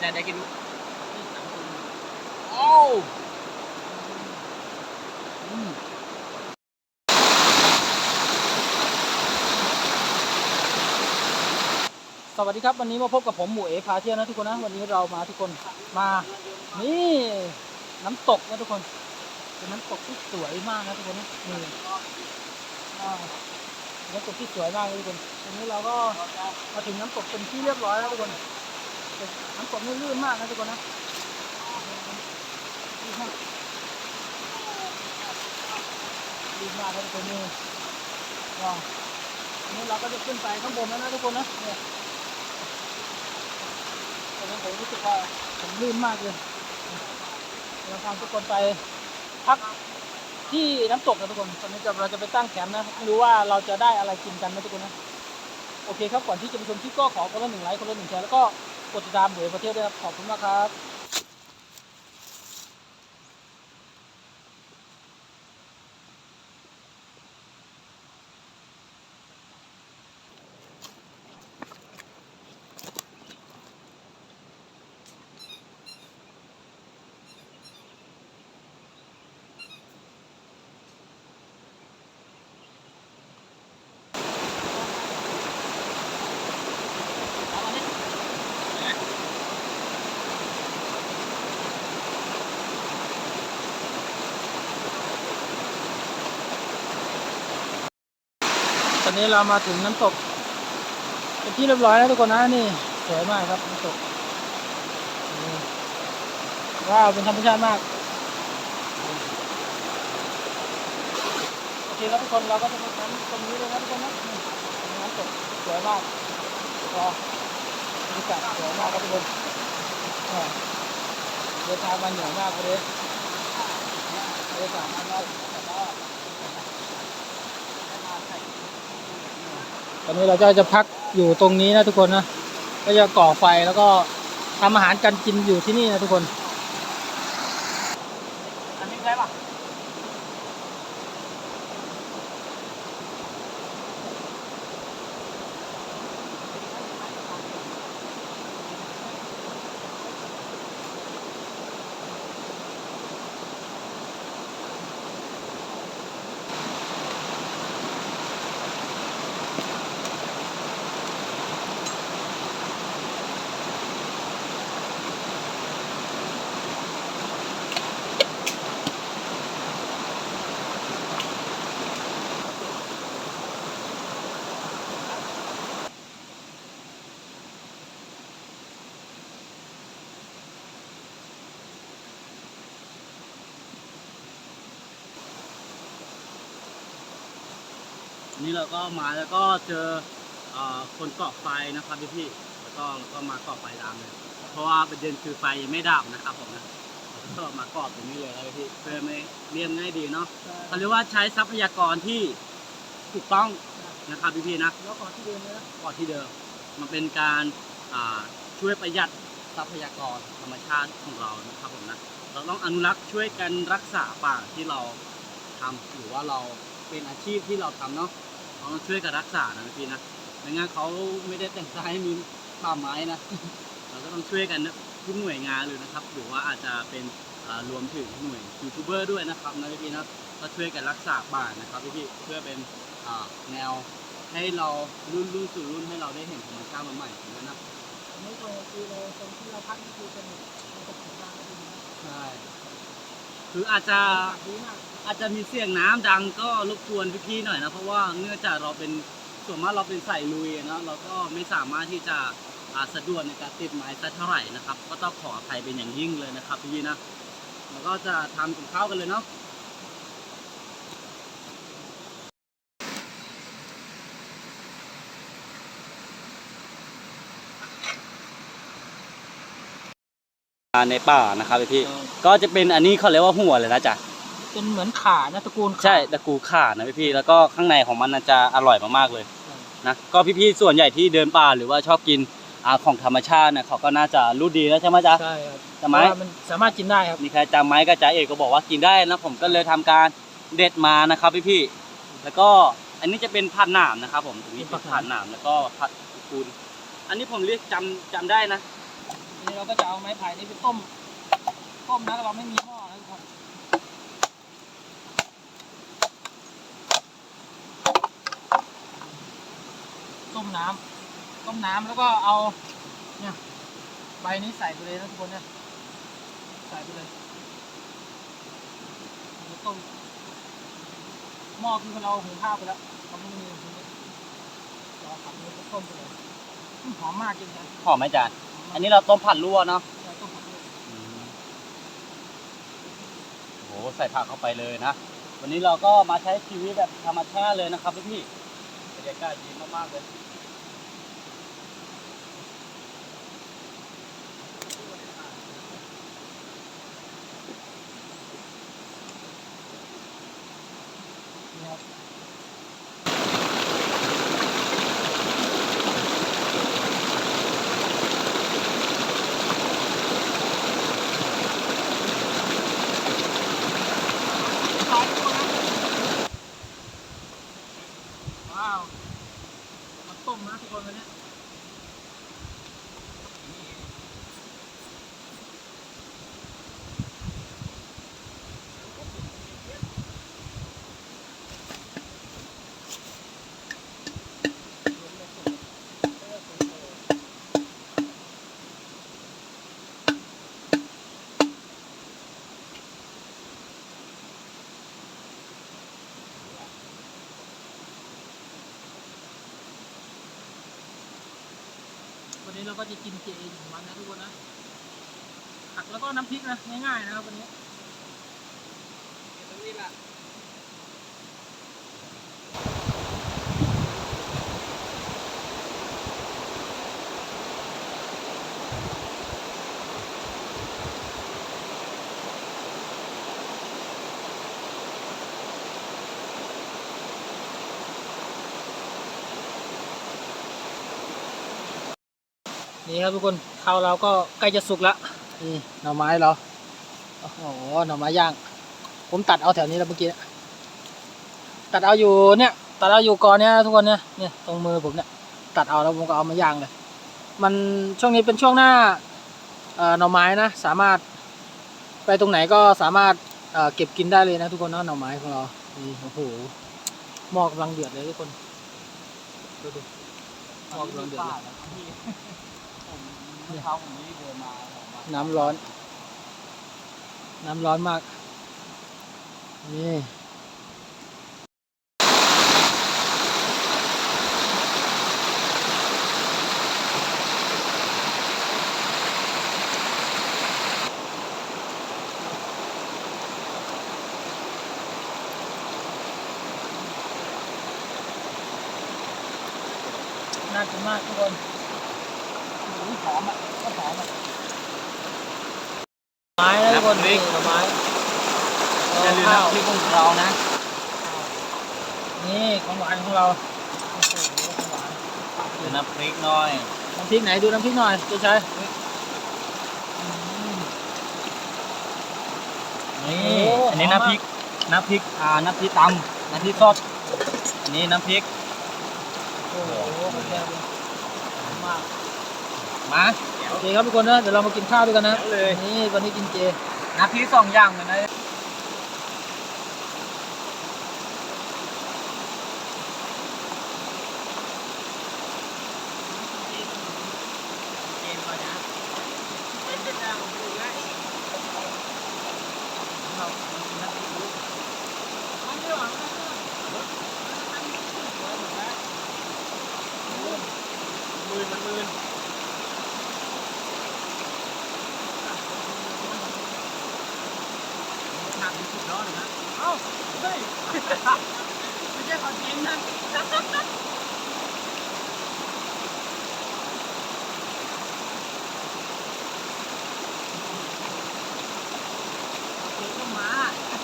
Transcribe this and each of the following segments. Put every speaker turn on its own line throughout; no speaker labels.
ามารถ
กระจได้กิน
โอ้สวัสดีครับวันนี้มาพบกับผมหมูเอพาเที่ยวนะทุกคนนะวันนี้เรามาทุกคนมา นี่น้ำตกนะทุกคนเป็นน้ำตกที่สวยมากนะทุกคนนะนี่น้ำตกที่สวยมากเลยทุกคนวันนี้เราก็มาถึงน้ำตกเป็นที่เรียบร้อยแล้วทุกคน น้ำตกนี่ลื่นมากนะทุกคนนะลื่นมากลื่นมากนะทุกคนนี่ว้าววันนี้เราก็จะขึ้นไปข้างบนแล้วนะทุกคนนะเนี่ยตอนนี้ผมรู้สึกว่าผมลื่นมากเลยเราพาทุกคนไปพักที่น้ำตกนะทุกคน ตอนนี้เราจะไปตั้งแคมป์นะไม่รู้ว่าเราจะได้อะไรกินกันนะทุกคนนะ โอเคครับ ก่อนที่จะไปชมคลิปก็ขอคนละหนึ่งไลค์คนละหนึ่งแชร์แล้วก็ กดติดตามหรือมาเที่ยวด้วยครับ ขอบคุณมากครับ นี้เรามาถึงน้ำตก เป็นที่เรียบร้อยแล้วทุกคนนะนี่ สวยมากครับน้ำตกว้าวเป็นธรรมชาติมากโอเคครับทุกคนเราก็จะมาทำตรงนี้เลยนะทุกคนนะน้ำตกสวยมากก็บรรยากาศสวยมากครับทุกคนเดินทางมาเหนื่อยมากเลยบรรยากาศมันก็ ตอนนี้เราจะจะพักอยู่ตรงนี้นะทุกคนนะ ก็จะก่อไฟแล้วก็ทำอาหารกันกินอยู่ที่นี่นะทุกคนอัน นี่
เราก็มาแล้วก็เจอเอ่อคนเกาะไฟนะครับพี่พี่ๆแล้วก็เราก็มาเกาะไฟตามเลยเพราะว่าประเด็นคือไฟยังไม่ดับนะครับผมนะแล้วก็มาเกาะตรงนี้เลยครับพี่เพื่อไม่เรียบง่ายดีเนาะเขาเรียกว่าใช้ทรัพยากรที่ถูกต้องนะครับพี่พี่ๆนะ
แล้วก่อนที่เดินเลยนะ
เกาะที่เดิมมันเป็นการอ่าช่วยประหยัดทรัพยากรธรรมชาติของเรานะครับผมนะเราต้องอนุรักษ์ช่วยกันรักษาป่าที่เราทำหรือว่าเราเป็นอาชีพที่เราทำเนาะ เราต้องช่วยกันรักษานะพี่นะไม่งั้นเขาไม่ได้แต่งตั้งให้มีป่าไม้นะ เราก็ต้องช่วยกันนะทุกหน่วยงานเลยนะครับ หรือว่าอาจจะเป็นอ่ารวมถึงหน่วยยูทูบเบอร์ด้วยนะครับนะพี่ๆนะก็ช่วยกันรักษาป่านะครับพี่ๆเพื่อเป็นอ่าแนวให้เรารุ่นรุ่นสู่รุ่นให้เราได้เห็นธรรมชาติใหม่ๆอย่างนั้นนะ
อันนี้ก็คือเราตรงที่เราพักนี่คือเป็นน้ำตกของกลางก็ดีนะ
ใช่ คืออาจจะ
อา
จจะมีเสียงน้ำดังก็รบกวนพี่ๆหน่อยนะเพราะว่าเนื่องจากเราเป็นส่วนมากเราเป็นสายลุยนะเราก็ไม่สามารถที่จะสะดวกในการติดไม้สักเท่าไหร่นะครับ ก็ต้องขออภัยเป็นอย่างยิ่งเลยนะครับพี่นะแล้วก็จะทำกับข้าวกันเลยเนาะ ในป่านะครับพี่ ก็จะเป็นอันนี้เขาเรียกว่าหัวเลยนะจ๊ะ
เป็นเหมือนขานะตระกูลขา
ใช่ตะกูข่านะพี่ๆแล้วก็ข้างในของมันน่าจะอร่อยมากๆเลยนะก็พี่ๆส่วนใหญ่ที่เดินป่าหรือว่าชอบกินอาของธรรมชาตินะเขาก็น่าจะรู้ดีแล้วใช่ไหมจ๊ะ
ใช่ครับ
จำไหม
เพราะว่ามันสามารถกินได้ครับ
มีใครจำไหมก็จ๊ะเอกก็บอกว่ากินได้นะผมก็เลยทำการเด็ดมานะครับพี่ๆแล้วก็อันนี้จะเป็นผัดหนามนะครับ ผมตรงนี้เป็นผัดหนามแล้วก็ผัดคูนอันนี้ผมเรียกจำจำได้นะ
ทีนี้เราก็จะเอาไม้ไผ่นี้ไปต้ม ต้มนะเราไม่มีหม้อนะทุกคนต้มน้ำต้มน้ำแล้วก็เอา เนี่ย ใบนี้ใส่ไปเลยนะทุกคนเนี่ย ใส่ไปเลยต้มหม้อคือเราหุงข้าวไปแล้วเราไม่มีเราผัดนี้ก็ต้มไปเลยหอมมากจริงนะ
หอมไหมจาน อันนี้เราต้มผัดลวกเนาะ
เราต้มผัดด้วย
โอ้โหใส่ผักเข้าไปเลยนะ วันนี้เราก็มาใช้ชีวิตแบบธรรมชาติเลยนะครับพี่ๆบรรยากาศดีมากๆเลย
นี่ครับว้าวมาต้มนะทุกคนวันนี้ วันนี้ เราก็จะกินเจหนึ่งวันนะทุกคนนะผักแล้วก็น้ำพริกนะง่ายๆนะครับวันนี้นี่ นี่ครับทุกคนข้าวเราก็ใกล้จะสุกแล้วนี่หน่อไม้เราโอ้โหหน่อไม้ย่าง ผมตัดเอาแถวนี้แล้วเมื่อกี้ตัดเอาอยู่เนี่ยตัดเอาอยู่ก่อนเนี้ยทุกคนเนี่ยเนี่ยตรงมือผมเนี่ยตัดเอาแล้วผมก็เอามาย่างเลยมันช่วงนี้เป็นช่วงหน้าหน่อไม้นะสามารถไปตรงไหนก็สามารถเเก็บกินได้เลยนะทุกคนเนาะหน่อไม้ของเรานี่โอ้โหหมอกำลังเดือดเลยทุกคนดูดิหม้อกำลังเดือดเลย
เมื่เช้าผมนี่เดินมาออกมา
น้ำร้อน น้ำร้อนมาก นี่น่ากินมากทุกคน หอมอะก็หอมอะไม้นะทุกคนนี่ไม้
อย่าลืมน้ำพริกของเรานะ
นี่ของหวานของเราโอ้โหของหวาน
ดูน้ำพริกหน่อย
น้ำพริกไหนดูน้ำพริกหน่อยจะใช้
นี่
อั
นนี้น้ำพริกน้ำพริกอ่าน้ำพริกตำน้ำพริกสดอันนี้น้ำพริก
โอ้โหโอเคหอมมาก
มา
โอเคครับทุกคนนะเดี๋ยวเรามากินข้าวด้วยกันนะ
เดี๋ยวเลย
นี่วันนี้กินเจ
น้ำพริกสองอย่างเลยนะ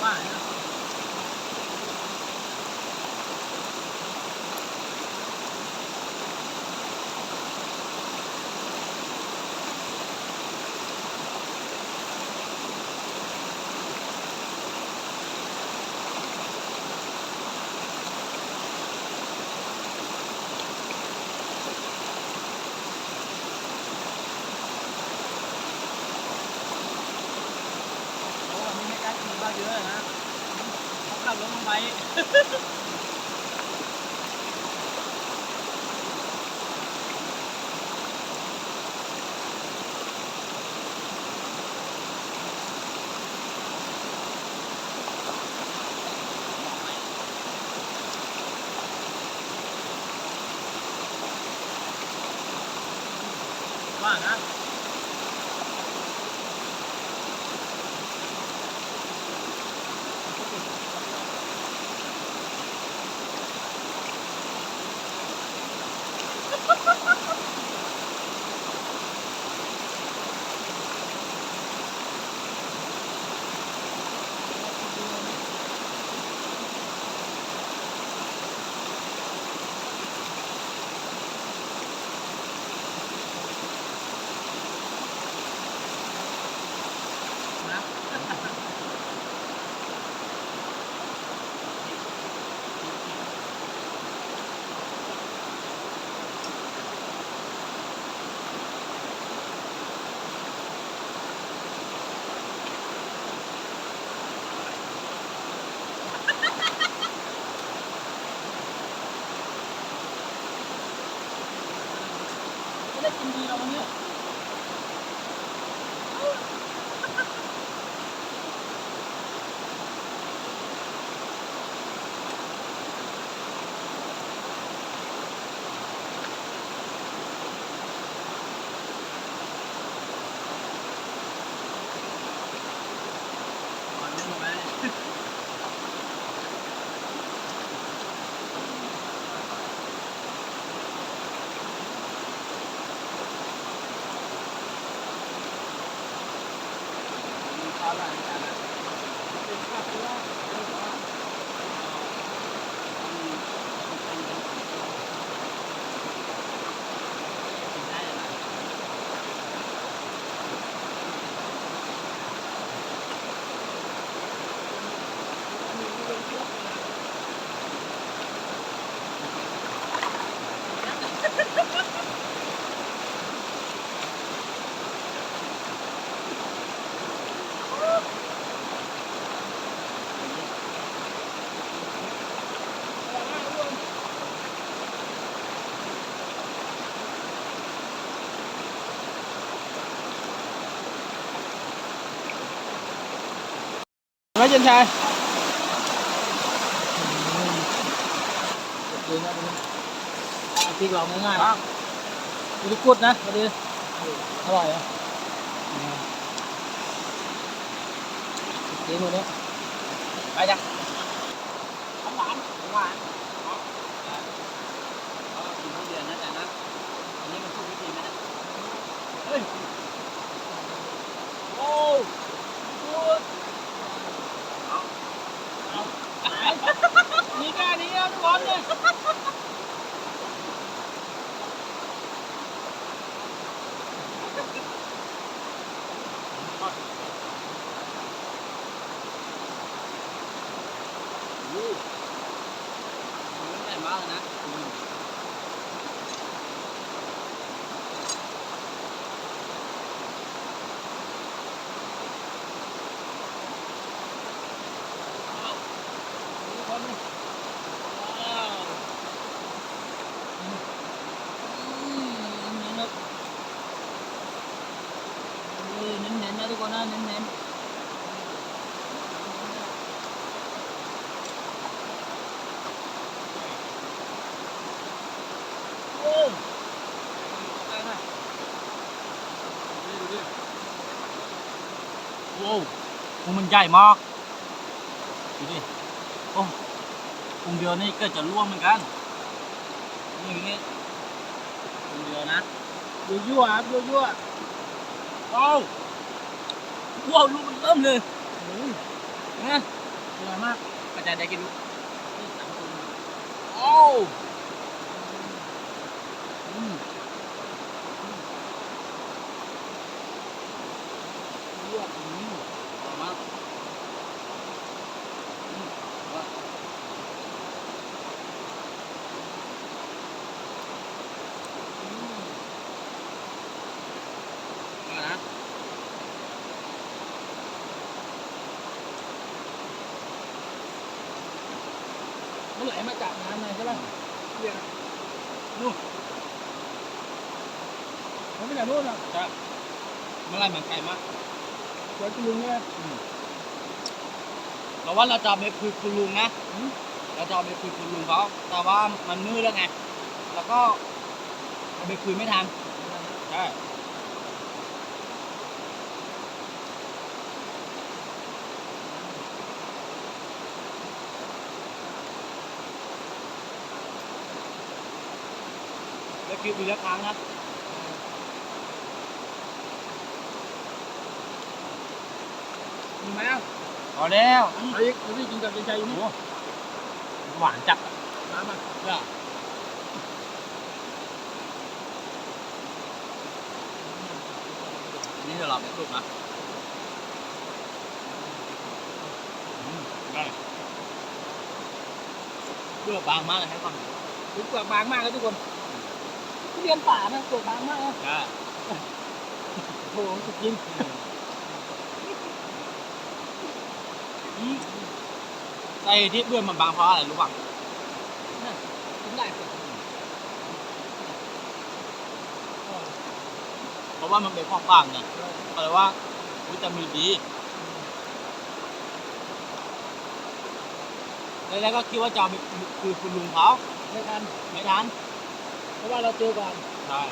慢一点 Carolina. রমণীয় เย็นชา
ย
ดูพริกเราง่ายๆดูดกุดนะมาดิอร่อยอะเดี๋ยวนี้
ไปจ้ะหวานหวาน
แค่นี้นะทุกคนเนี่ย
อู้มันใหญ่มากนะ
โว้
วพุงมันใหญ่มากดูดิโอ้พุงเดียวนี่กิดจะร่วงเหมือนกันนี่นี่พุงเดียวนะ
ยั่วยั่วครับยั่วยั่ว
ว้ว้าวลูกมันเริ่มเลย
โอ้ย
นะ
อร่อยมาก
กระจายได้กินลูก
นี่สามคน
โอ้ว
อืมยั่วอืม
อร่อยมากอืมว่าว่านะ
มัน ไหลมาจากน้ำเลยใช่ป่ะเรียก
นู่น
มันไม่จากนู่นหรอก
จ้ะเมื่อไหรมันไกลมาก
สวนจุลุงเนี่ย
เราว่าเราจะเอาไปคุยคุณลุงนะ
อืม
เราจะเอาไปคุยคุณลุงเขาแต่ว่ามันมืดแล้วไง แล้วก็เอาไปคุยไม่ทันใช่ ไปคุยปีละครั้งนะ
มีไหมอะ
พอแล้ว
เอาอีกเอาที่กินกับใจๆอยู่นี่
โอ้หวานจัด
น้ำอะ
จ้ะนี่เดี๋ยวเราไปสุกนะอืมได้เปลือกบางมากเลยให้ความ
ถึงเปลือกบางมากเลยทุกคนทุเรี ยนป่านะเปลือกบางมากนะ
ใช่
โอ้โหสุดจริง
ไอ้ที่เปลือกมันบางเพราะอะไรรู้ป่ะ
น่ะกินได้เปลือก
เพราะว่ามันเป็นของบางไงเขาเรียกว่าวิตามินดีแล้วก็คิดว่าจะเอาไปคือคุณลุงเขา
ไม่ทัน
ไม่ทัน
เพราะว่าเราเจอก่อน
ใช่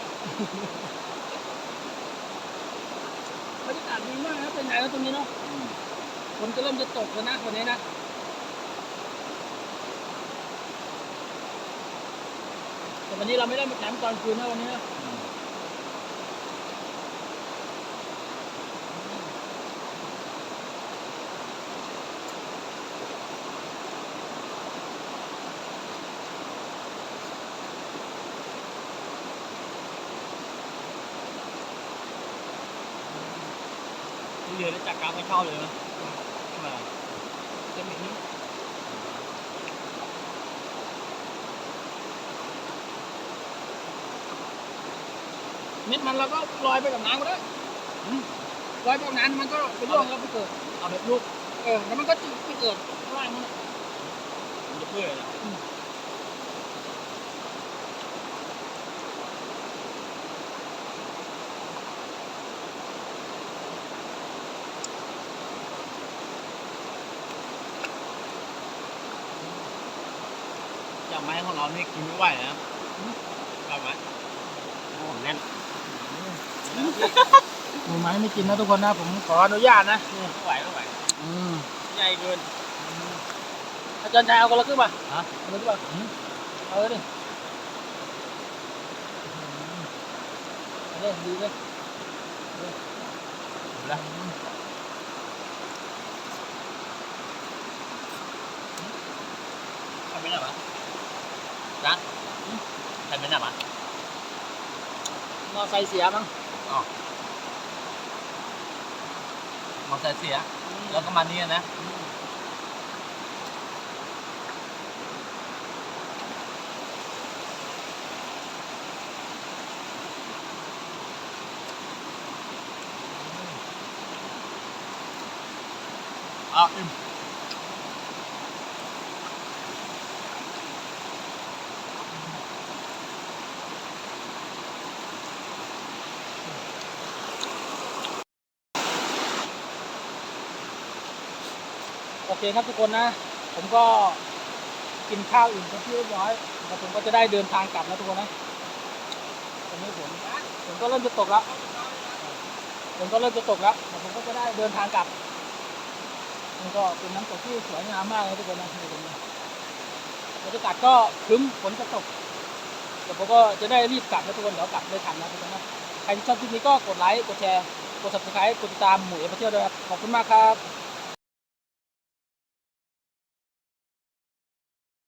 บรรยากาศดีมากนะเป็นไงแล้วตรงนี้เนาะ
อืม
ฝนก็เริ่มจะตกแล้วนะวันนี้นะแต่วันนี้เราไม่ได้มาแคมป์ตอนคืนนะวันนี้นะ
เรียนได้จากการไม่เข้าเลยนะทำไมอะ
จะมีนี้เม็ดมันเราก็ลอยไปกับน้ำก็ได้
อืม
ลอยไปกับน้ำมันก็ไปร่วงแล้วไปเกิด
เอาแบบลูก
เออ แล้วมันก็จะไปเกิดข้างล่างนั่นแหละ
มันจะเปื่อยนะ ไม้ของเรานี่กินไม่ไหวนะกลับไหมโอ้แน่น
หมูไม้ไม่กินนะทุกคนนะ ผมขออนุญาตนะ
ไม่ไหวไม่ไหว
อืม
ใหญ่เกิน
อาจารย์ชายเอาคนละครึ่งป่ะ
ฮะ
เอาคนละครึ่งป่ะเอาเลยดิเอาเลยดีเลย
แล้วทำไม่ได้ปะจ๊ะ ทำไม่ได้ปะ
มอไซค์เสียมั้ง
มอเตอร์เสีย แล้วก็มานี่นะ อะอิ่ม
เคครับทุกคนนะ ผมก็กินข้าวอิ่มเป็นที่เรียบร้อยแล้วผมก็จะได้เดินทางกลับนะทุกคนนะตอนนี้ผมผมก็เริ่มจะตกแล้วผมก็เริ่มจะตกแล้วแล้วผมก็จะได้เดินทางกลับนี่ก็เป็นน้ำตกที่สวยงามมากเลยทุกคนนะนี่ตรงนี้บรรยากาศก็ครึ้มฝนจะตกเดี๋ยวผมก็จะได้รีบกลับนะทุกคนเดี๋ยวกลับไม่ทันนะทุกคนนะใครที่ชอบคลิปนี้ก็กดไลค์กดแชร์กด subscribe กดติดตามหมูเอฟเที่ยวด้วยครับขอบคุณมากครับ